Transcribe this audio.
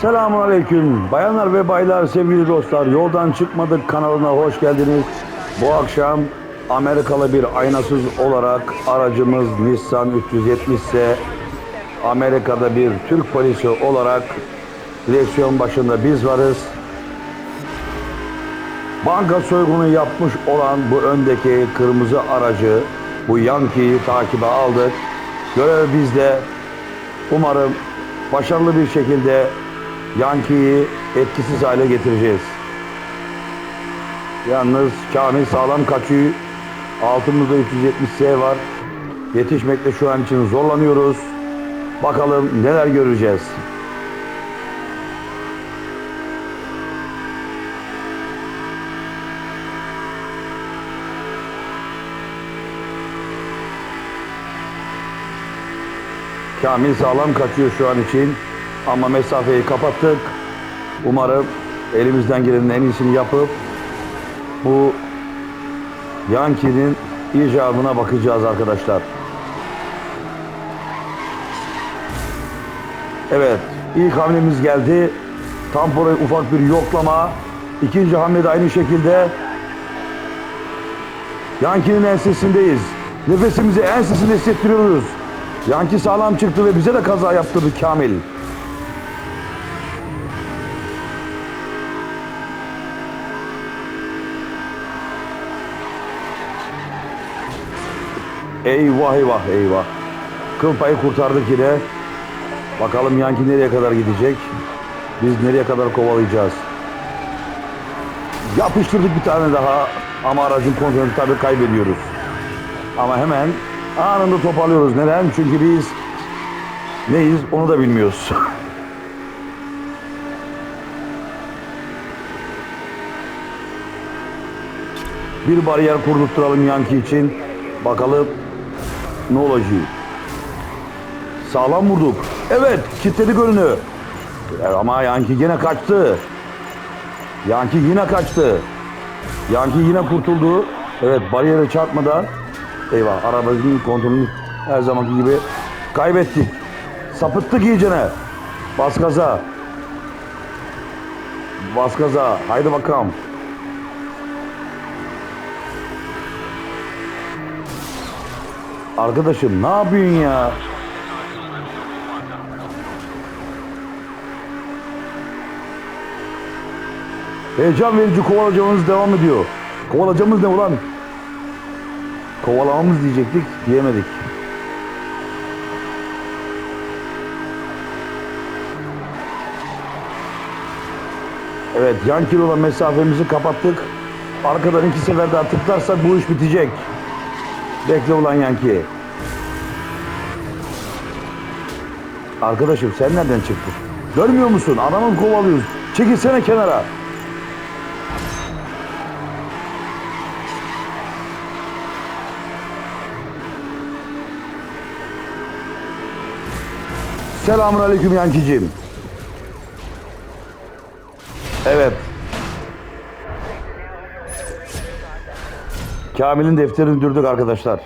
Selamun Aleyküm. Bayanlar ve baylar, sevgili dostlar. Yoldan çıkmadık kanalına hoş geldiniz. Bu akşam Amerikalı bir aynasız olarak aracımız Nissan 370 ise Amerika'da bir Türk polisi olarak direksiyon başında biz varız. Banka soygunu yapmış olan bu öndeki kırmızı aracı, bu Yankee'yi takibe aldık. Görev bizde. Umarım başarılı bir şekilde Yankee'yi etkisiz hale getireceğiz. Yalnız Kamil sağlam kaçıyor. Altımızda 370S var. Yetişmekte şu an için zorlanıyoruz. Bakalım neler göreceğiz. Kamil sağlam kaçıyor şu an için. Ama mesafeyi kapattık. Umarım elimizden gelenin en iyisini yapıp bu Yankee'nin icabına bakacağız arkadaşlar. Evet, ilk hamlemiz geldi. Tampora ufak bir yoklama. İkinci hamle de aynı şekilde. Yankee'nin ensesindeyiz. Nefesimizi ensesinde hissettiriyoruz. Yankee sağlam çıktı ve bize de kaza yaptırdı Kamil. Eyvah eyvah eyvah. Kıl payı kurtardık yine. Bakalım Yankee nereye kadar gidecek? Biz nereye kadar kovalayacağız? Yapıştırdık bir tane daha ama aracın kontrolünü tabii kaybediyoruz. Ama hemen anında toparlıyoruz. Neden? Çünkü biz neyiz onu da bilmiyoruz. Bir bariyer kurdurtturalım Yankee için. Bakalım ne olacak. Sağlam vurduk. Evet, kilitledik önünü. E, Ama Yankee yine kaçtı. Yankee yine kaçtı. Yankee yine kurtuldu. Evet, bariyere çarpmadan. Eyvah, arabamızın kontrolünü her zamanki gibi kaybettik. Sapıttık iyicene. Bas gaza. Bas gaza. Haydi bakalım. Arkadaşım ne yapıyorsun ya? Heyecan verici kovalacağımız devam ediyor. Kovalacağımız ne ulan? Kovalamamız diyecektik, diyemedik. Evet, yan kilola mesafemizi kapattık. Arkadan iki sefer daha tıklarsak bu iş bitecek. Bekle ulan Yanki. Arkadaşım sen nereden çıktın? Görmüyor musun? Adamı kovalıyoruz. Çekilsene kenara. Selamun aleyküm Yankicim. Evet. Kamil'in defterini dürdük arkadaşlar.